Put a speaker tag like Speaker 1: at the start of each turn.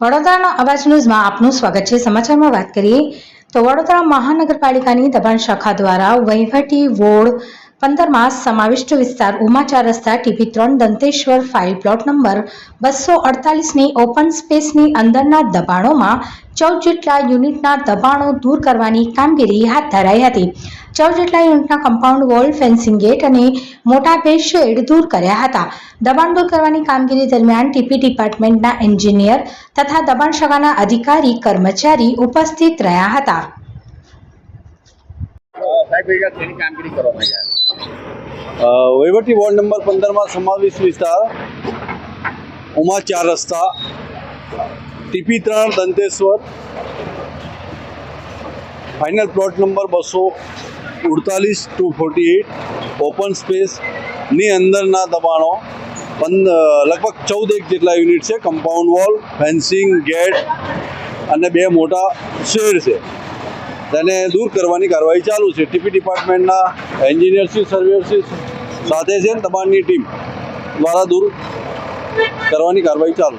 Speaker 1: વડોદરાનો અવાજ ન્યૂઝમાં આપનું સ્વાગત છે. સમાચારમાં વાત કરીએ તો વડોદરા મહાનગરપાલિકાની દબાણ શાખા દ્વારા વહીવટી વોર્ડ પંદરમાં સમાવિષ્ટ વિસ્તાર ઉમાચા રસ્તા ટીપી ત્રણ દંતેશ્વર ફાઇલ પ્લોટ નંબર બસો અડતાલીસની ઓપન સ્પેસની અંદરના દબાણોમાં ચૌદ જેટલા યુનિટના દબાણો દૂર કરવાની કામગીરી હાથ ધરાઈ હતી. ચૌદ જેટલા યુનિટના કમ્પાઉન્ડ વોલ ફેન્સિંગ ગેટ અને મોટા બે શેડ દૂર કર્યા હતા. દબાણ દૂર કરવાની કામગીરી દરમિયાન ટીપી ડિપાર્ટમેન્ટના એન્જિનિયર તથા દબાણ શાખાના અધિકારી કર્મચારી ઉપસ્થિત રહ્યા હતા.
Speaker 2: વહીવટી વોર્ડ નંબર પંદરમાં સમાવેશ વિસ્તાર, ઉમા ચાર રસ્તા, ટીપી ત્રણ દંતેશ્વર, ફાઇનલ પ્લોટ નંબર બસો ઉડતાલીસ ટુ ફોર્ટી એઇટ ઓપન સ્પેસની અંદરના દબાણો પંદ, લગભગ ચૌદ એક જેટલા યુનિટ છે, કમ્પાઉન્ડ વોલ, ફેન્સિંગ ગેટ અને બે મોટા શેડ છે. તેને દૂર કરવાની કાર્યવાહી ચાલુ છે. ટીપી ડિપાર્ટમેન્ટના એન્જિનિયરશીપ સર્વેયરશીપ સાથે છે ને દબાણની ટીમ દ્વારા દૂર કરવાની કાર્યવાહી ચાલુ.